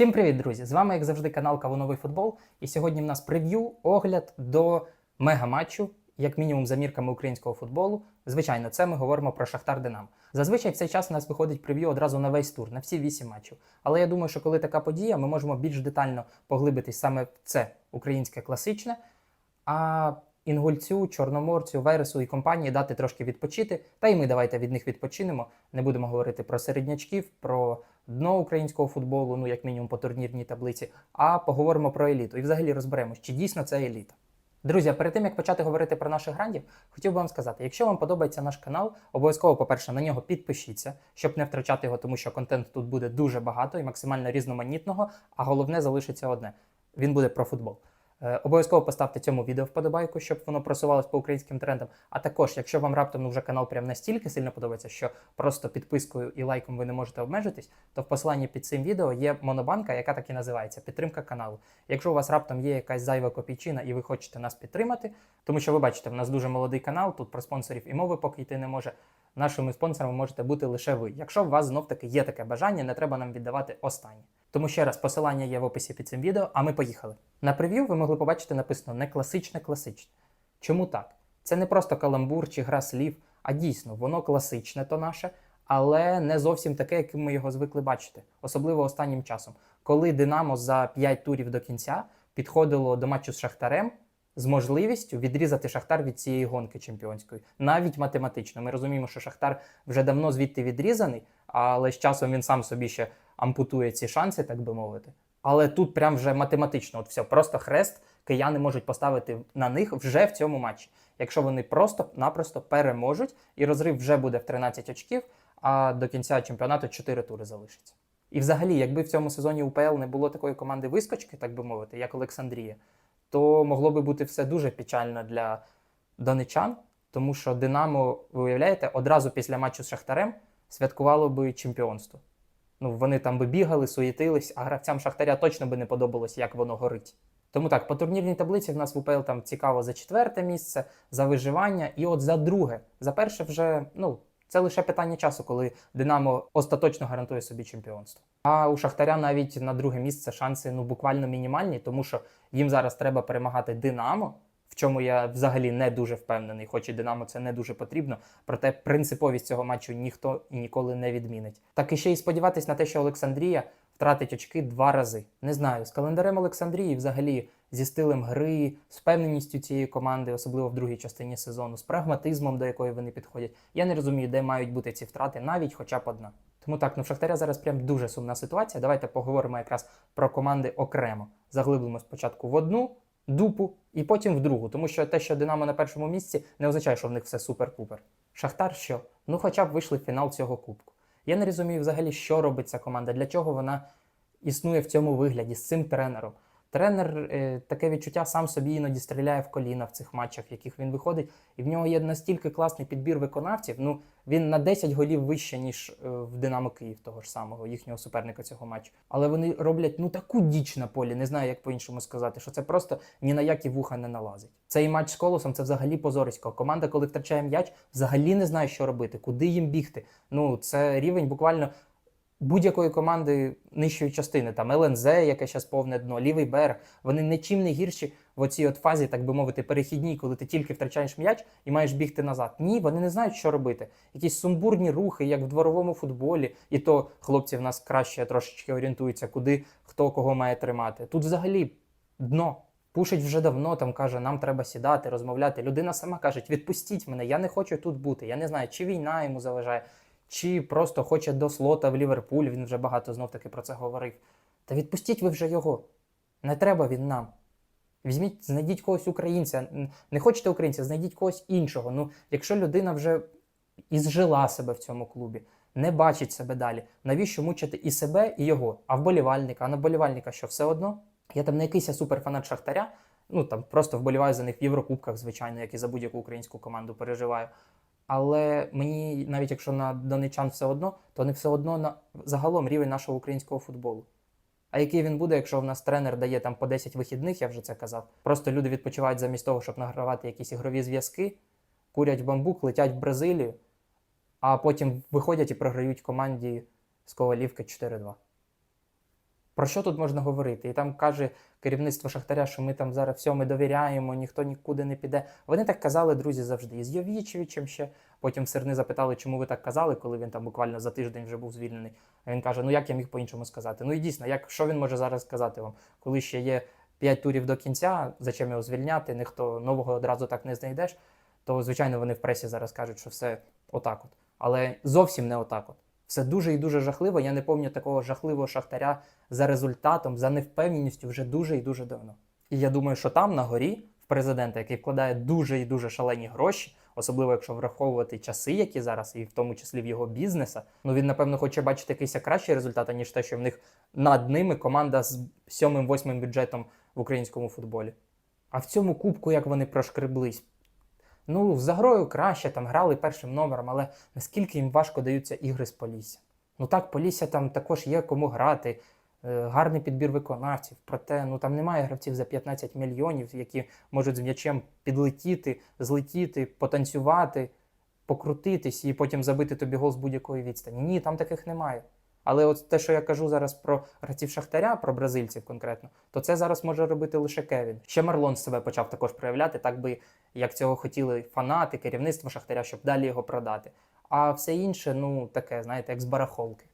Всім привіт, друзі! З вами, як завжди, канал Кавуновий футбол. І сьогодні в нас прев'ю, огляд до мега-матчу, як мінімум за мірками українського футболу. Звичайно, це ми говоримо про Шахтар Динамо. Зазвичай в цей час у нас виходить прев'ю одразу на весь тур, на всі вісім матчів. Але я думаю, що коли така подія, ми можемо більш детально поглибитись саме в це українське класичне. А інгульцю, чорноморцю, вересу і компанії дати трошки відпочити. Та й ми давайте від них відпочинемо. Не будемо говорити про середнячків, про дно українського футболу, ну як мінімум по турнірній таблиці, а поговоримо про еліту і взагалі розберемось, чи дійсно це еліта. Друзі, перед тим як почати говорити про наших грандів, хотів би вам сказати, якщо вам подобається наш канал, обов'язково, по-перше, на нього підпишіться, щоб не втрачати його, тому що контент тут буде дуже багато і максимально різноманітного. А головне залишиться одне: він буде про футбол. Е, Обов'язково поставте цьому відео вподобайку, щоб воно просувалось по українським трендам. А також, якщо вам раптом ну, вже канал прям настільки сильно подобається, що просто підпискою і лайком ви не можете обмежитись, то в посиланні під цим відео є монобанка, яка так і називається підтримка каналу. Якщо у вас раптом є якась зайва копійчина і ви хочете нас підтримати, тому що ви бачите, в нас дуже молодий канал, тут про спонсорів і мови поки йти не може. Нашими спонсорами можете бути лише ви. Якщо у вас знов таки є таке бажання, не треба нам віддавати останнє. Тому ще раз посилання є в описі під цим відео, а ми поїхали. На прев'ю ви могли побачити написано не класичне класичне. Чому так? Це не просто каламбур чи гра слів, а дійсно воно класичне то наше, але не зовсім таке, яким ми його звикли бачити, особливо останнім часом, коли Динамо за 5 турів до кінця підходило до матчу з Шахтарем з можливістю відрізати Шахтар від цієї гонки чемпіонської, навіть математично. Ми розуміємо, що Шахтар вже давно звідти відрізаний, але з часом він сам собі ще ампутує ці шанси, так би мовити. Але тут прям вже математично, от все, просто хрест кияни можуть поставити на них вже в цьому матчі. Якщо вони просто-напросто переможуть, і розрив вже буде в 13 очків, а до кінця чемпіонату 4 тури залишиться. І взагалі, якби в цьому сезоні УПЛ не було такої команди вискочки, так би мовити, як Олександрія, то могло би бути все дуже печально для донечан, тому що Динамо, ви уявляєте, одразу після матчу з Шахтарем святкувало би чемпіонство. Ну, вони там би бігали, суєтились, а гравцям Шахтаря точно би не подобалось, як воно горить. Тому так, по турнірній таблиці в нас в УПЛ там цікаво за четверте місце, за виживання, і от за друге. За перше вже, ну, це лише питання часу, коли Динамо остаточно гарантує собі чемпіонство. А у Шахтаря навіть на друге місце шанси ну буквально мінімальні, тому що їм зараз треба перемагати Динамо, в чому я взагалі не дуже впевнений, хоч і Динамо це не дуже потрібно. Проте принциповість цього матчу ніхто і ніколи не відмінить. Так і ще й сподіватись на те, що Олександрія втратить очки два рази. Не знаю, з календарем Олександрії, взагалі, зі стилем гри, з впевненістю цієї команди, особливо в другій частині сезону, з прагматизмом, до якої вони підходять. Я не розумію, де мають бути ці втрати, навіть хоча б одна. Тому так, ну в Шахтаря зараз прям дуже сумна ситуація. Давайте поговоримо якраз про команди окремо. Заглиблимо спочатку в одну дупу і потім в другу. Тому що те, що Динамо на першому місці, не означає, що в них все супер-пупер. Шахтар що? Ну хоча б вийшли в фінал цього кубку. Я не розумію взагалі, що робить ця команда, для чого вона існує в цьому вигляді з цим тренером. Тренер е, таке відчуття сам собі іноді стріляє в коліна в цих матчах, в яких він виходить, і в нього є настільки класний підбір виконавців. Ну він на 10 голів вище, ніж е, в Динамо Київ, того ж самого їхнього суперника цього матчу. Але вони роблять ну таку діч на полі, не знаю, як по-іншому сказати, що це просто ні на які вуха не налазить. Цей матч з колосом це взагалі позорисько. Команда, коли втрачає м'яч, взагалі не знає, що робити, куди їм бігти. Ну це рівень буквально будь-якої команди нижчої частини, там ЛНЗ, яке зараз повне дно, лівий берег, вони нічим не гірші в оцій от фазі, так би мовити, перехідній, коли ти тільки втрачаєш м'яч і маєш бігти назад. Ні, вони не знають, що робити. Якісь сумбурні рухи, як в дворовому футболі, і то хлопці в нас краще трошечки орієнтуються, куди хто кого має тримати. Тут взагалі дно. Пушить вже давно, там каже, нам треба сідати, розмовляти. Людина сама каже, відпустіть мене, я не хочу тут бути. Я не знаю, чи війна йому заважає, чи просто хоче до слота в Ліверпуль, він вже багато знов таки про це говорив. Та відпустіть ви вже його. Не треба він нам. Візьміть, знайдіть когось українця. Не хочете українця, знайдіть когось іншого. Ну, якщо людина вже ізжила себе в цьому клубі, не бачить себе далі, навіщо мучити і себе, і його, а вболівальника, а на вболівальника що все одно? Я там не якийсь суперфанат Шахтаря, ну там просто вболіваю за них в Єврокубках, звичайно, як і за будь-яку українську команду переживаю. Але мені, навіть якщо на донечан все одно, то не все одно на загалом рівень нашого українського футболу. А який він буде, якщо в нас тренер дає там по 10 вихідних, я вже це казав. Просто люди відпочивають замість того, щоб награвати якісь ігрові зв'язки, курять бамбук, летять в Бразилію, а потім виходять і програють команді з Ковалівки 4-2. Про що тут можна говорити? І там каже керівництво Шахтаря, що ми там зараз все, довіряємо, ніхто нікуди не піде. Вони так казали, друзі, завжди. І з Йовічевичем ще. Потім Серни запитали, чому ви так казали, коли він там буквально за тиждень вже був звільнений. А він каже: Ну як я міг по-іншому сказати? Ну і дійсно, як що він може зараз сказати вам, коли ще є 5 турів до кінця, зачем його звільняти, ніхто нового одразу так не знайдеш, то звичайно вони в пресі зараз кажуть, що все отак от. Але зовсім не отак от. Все дуже і дуже жахливо. Я не пам'ятаю такого жахливого шахтаря за результатом, за невпевненістю вже дуже і дуже давно. І я думаю, що там на горі в президента, який вкладає дуже і дуже шалені гроші, особливо якщо враховувати часи, які зараз, і в тому числі в його бізнеса, ну він напевно хоче бачити якийсь кращий результат, ніж те, що в них над ними команда з сьомим-восьмим бюджетом в українському футболі. А в цьому кубку як вони прошкреблись. Ну, за грою краще там грали першим номером, але наскільки їм важко даються ігри з Полісся. Ну так, Полісся там також є кому грати, е, гарний підбір виконавців. Проте ну там немає гравців за 15 мільйонів, які можуть з м'ячем підлетіти, злетіти, потанцювати, покрутитись і потім забити тобі гол з будь-якої відстані. Ні, там таких немає. Але от те, що я кажу зараз про гравців Шахтаря, про бразильців конкретно, то це зараз може робити лише Кевін. Ще Марлон себе почав також проявляти, так би як цього хотіли фанати, керівництво Шахтаря, щоб далі його продати. А все інше, ну таке, знаєте, як з барахолки.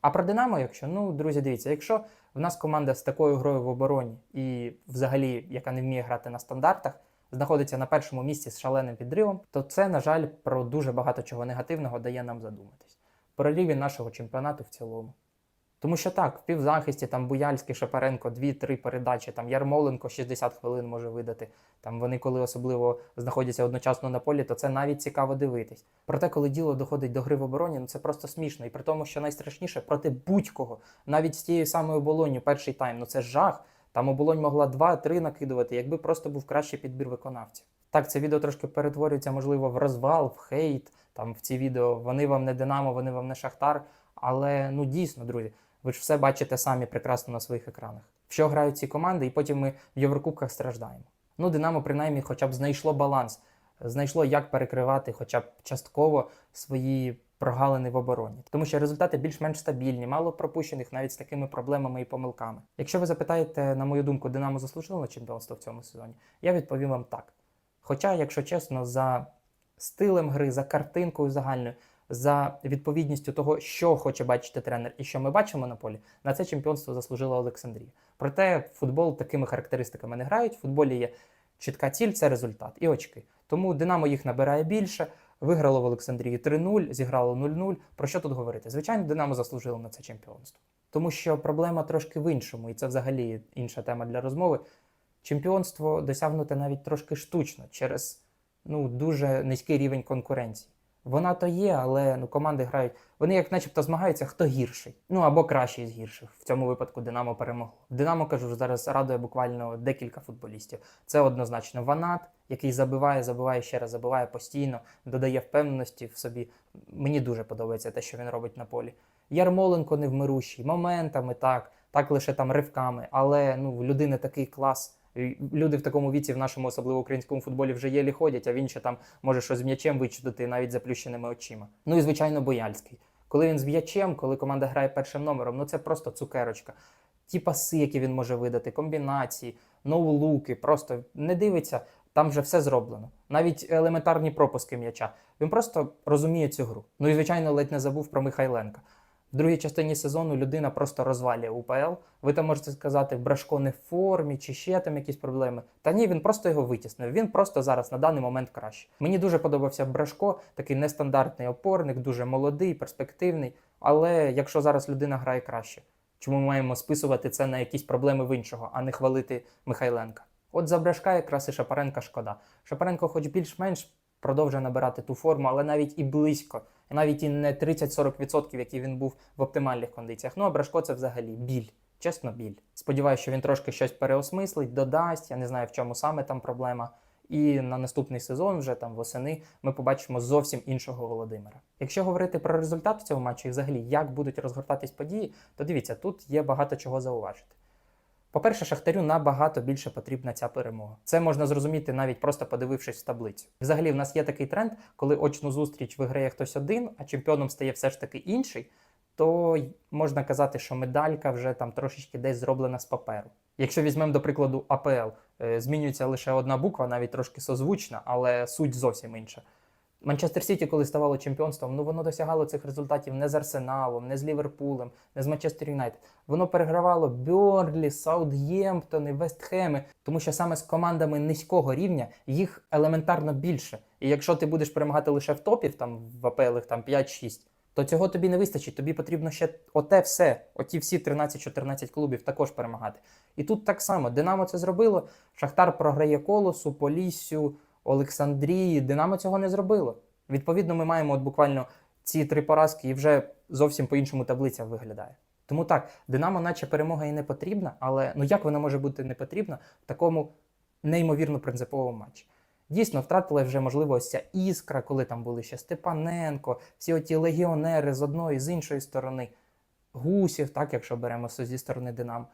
А про Динамо, якщо, ну, друзі, дивіться, якщо в нас команда з такою грою в обороні і взагалі, яка не вміє грати на стандартах, знаходиться на першому місці з шаленим підривом, то це, на жаль, про дуже багато чого негативного дає нам задуматись. Про рівень нашого чемпіонату в цілому. Тому що так, в півзахисті там Буяльський, Шапаренко, 2-3 передачі, там Ярмоленко 60 хвилин може видати. Там вони, коли особливо знаходяться одночасно на полі, то це навіть цікаво дивитись. Проте, коли діло доходить до гри в обороні, ну це просто смішно. І при тому, що найстрашніше проти будь-кого, навіть з тією самою оболонню, перший тайм, ну це жах. Там оболонь могла 2-3 накидувати, якби просто був кращий підбір виконавців. Так, це відео трошки перетворюється, можливо, в розвал, в хейт. Там в ці відео вони вам не Динамо, вони вам не Шахтар. Але ну дійсно, друзі, ви ж все бачите самі прекрасно на своїх екранах. В що грають ці команди, і потім ми в Єврокубках страждаємо. Ну, Динамо, принаймні, хоча б знайшло баланс, знайшло, як перекривати, хоча б частково свої прогалини в обороні. Тому що результати більш-менш стабільні, мало пропущених навіть з такими проблемами і помилками. Якщо ви запитаєте, на мою думку, Динамо заслужило на чемпіонство в цьому сезоні, я відповім вам так. Хоча, якщо чесно, за стилем гри, за картинкою загальною, за відповідністю того, що хоче бачити тренер і що ми бачимо на полі, на це чемпіонство заслужила Олександрія. Проте футбол такими характеристиками не грають. В футболі є чітка ціль, це результат і очки. Тому Динамо їх набирає більше. Виграло в Олександрії 3-0, зіграло 0-0. Про що тут говорити? Звичайно, Динамо заслужило на це чемпіонство. Тому що проблема трошки в іншому, і це взагалі інша тема для розмови. Чемпіонство досягнуте навіть трошки штучно через ну, дуже низький рівень конкуренції. Вона то є, але ну, команди грають. Вони як начебто змагаються, хто гірший. Ну або кращий з гірших. В цьому випадку Динамо перемогло. Динамо кажу, зараз радує буквально декілька футболістів. Це однозначно Ванат, який забиває, забиває ще раз, забиває постійно, додає впевненості в собі. Мені дуже подобається те, що він робить на полі. Ярмоленко невмирущий, моментами так, так лише там ривками, але ну, в людини такий клас. Люди в такому віці в нашому, особливо українському футболі, вже єлі ходять, а він ще там може щось з м'ячем вичудити навіть заплющеними очима. Ну і звичайно, Бояльський. Коли він з м'ячем, коли команда грає першим номером, ну це просто цукерочка. Ті паси, які він може видати, комбінації, ноу-луки, просто не дивиться, там вже все зроблено. Навіть елементарні пропуски м'яча. Він просто розуміє цю гру. Ну і звичайно, ледь не забув про Михайленка. В другій частині сезону людина просто розвалює УПЛ. Ви там можете сказати, Брашко не в формі чи ще там якісь проблеми. Та ні, він просто його витіснив. Він просто зараз на даний момент краще. Мені дуже подобався Брашко, такий нестандартний опорник, дуже молодий, перспективний. Але якщо зараз людина грає краще, чому ми маємо списувати це на якісь проблеми в іншого, а не хвалити Михайленка? От за Брашка якраз і Шапаренка шкода. Шапаренко, хоч більш-менш продовжує набирати ту форму, але навіть і близько, навіть і не 30-40%, які він був в оптимальних кондиціях. Ну а Брашко це взагалі біль. Чесно, біль. Сподіваюся, що він трошки щось переосмислить, додасть. Я не знаю, в чому саме там проблема. І на наступний сезон, вже там восени, ми побачимо зовсім іншого Володимира. Якщо говорити про результат в цьому матчі і взагалі як будуть розгортатись події, то дивіться, тут є багато чого зауважити. По-перше, Шахтарю набагато більше потрібна ця перемога. Це можна зрозуміти навіть просто подивившись в таблицю. Взагалі, в нас є такий тренд, коли очну зустріч виграє хтось один, а чемпіоном стає все ж таки інший. то можна казати, що медалька вже там трошечки десь зроблена з паперу. Якщо візьмемо, до прикладу, АПЛ, е, змінюється лише одна буква, навіть трошки созвучна, але суть зовсім інша. Манчестер Сіті, коли ставало чемпіонством, ну воно досягало цих результатів не з Арсеналом, не з Ліверпулем, не з Манчестер Юнайтед. Воно перегравало Бьорлі, Саутгемптони, Вестхеми, тому що саме з командами низького рівня їх елементарно більше. І якщо ти будеш перемагати лише в топів, там в АПЛ там 5-6, то цього тобі не вистачить. Тобі потрібно ще оте все, оті всі 13-14 клубів також перемагати. І тут так само Динамо це зробило. Шахтар програє колосу, Поліссю, Олександрії. Динамо цього не зробило. Відповідно, ми маємо от буквально ці три поразки, і вже зовсім по-іншому таблиця виглядає. Тому так, Динамо, наче перемога і не потрібна, але ну як вона може бути не потрібна в такому неймовірно принциповому матчі? Дійсно, втратили вже можливо ця іскра, коли там були ще Степаненко, всі оті легіонери з одної, з іншої сторони, гусів, так, якщо беремо зі сторони Динамо.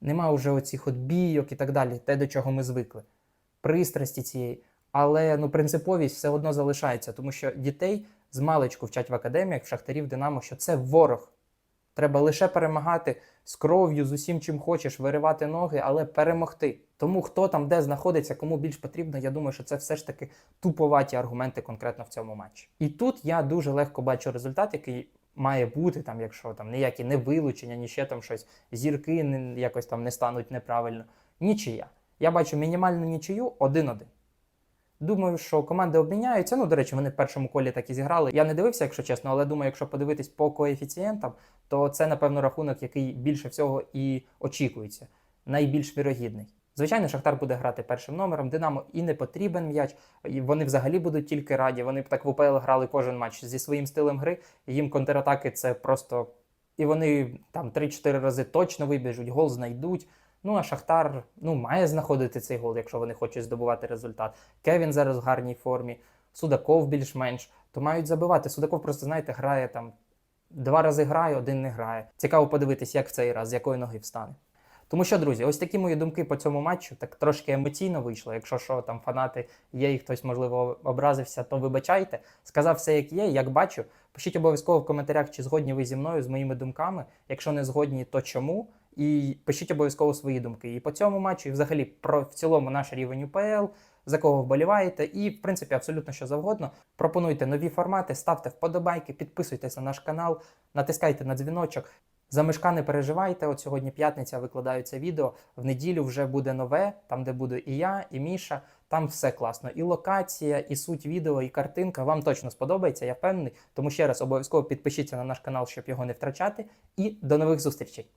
Нема вже оцих от бійок і так далі, те, до чого ми звикли. Пристрасті цієї. Але ну, принциповість все одно залишається, тому що дітей з маличку вчать в академіях, в шахтарів Динамо, що це ворог. Треба лише перемагати з кров'ю, з усім, чим хочеш, виривати ноги, але перемогти. Тому хто там де знаходиться, кому більш потрібно, я думаю, що це все ж таки туповаті аргументи конкретно в цьому матчі. І тут я дуже легко бачу результат, який має бути, там, якщо там ніякі не вилучення, ні ще там щось, зірки якось там не стануть неправильно. Нічия. Я бачу мінімальну нічию 1-1. Думаю, що команди обміняються. Ну, до речі, вони в першому колі так і зіграли. Я не дивився, якщо чесно, але думаю, якщо подивитись по коефіцієнтам, то це, напевно, рахунок, який більше всього і очікується, найбільш вірогідний. Звичайно, Шахтар буде грати першим номером. Динамо і не потрібен м'яч. Вони взагалі будуть тільки раді. Вони б так в УПЛ грали кожен матч зі своїм стилем гри. Їм контратаки це просто. І вони там 3-4 рази точно вибіжуть, гол знайдуть. Ну а Шахтар ну, має знаходити цей гол, якщо вони хочуть здобувати результат. Кевін зараз в гарній формі, Судаков більш-менш, то мають забивати. Судаков просто, знаєте, грає там два рази грає, один не грає. Цікаво подивитись, як в цей раз, з якої ноги встане. Тому що, друзі, ось такі мої думки по цьому матчу. Так трошки емоційно вийшло. Якщо що там фанати є і хтось, можливо, образився, то вибачайте. Сказав все, як є, як бачу. Пишіть обов'язково в коментарях, чи згодні ви зі мною, з моїми думками. Якщо не згодні, то чому? І пишіть обов'язково свої думки. І по цьому матчу, і взагалі про в цілому наш рівень УПЛ, за кого вболіваєте, і в принципі абсолютно що завгодно. Пропонуйте нові формати, ставте вподобайки, підписуйтесь на наш канал, натискайте на дзвіночок. За мешка не переживайте. От сьогодні п'ятниця викладаю це відео. В неділю вже буде нове, там де буду і я, і Міша. Там все класно. І локація, і суть відео, і картинка. Вам точно сподобається, я впевнений. Тому ще раз обов'язково підпишіться на наш канал, щоб його не втрачати. І до нових зустрічей.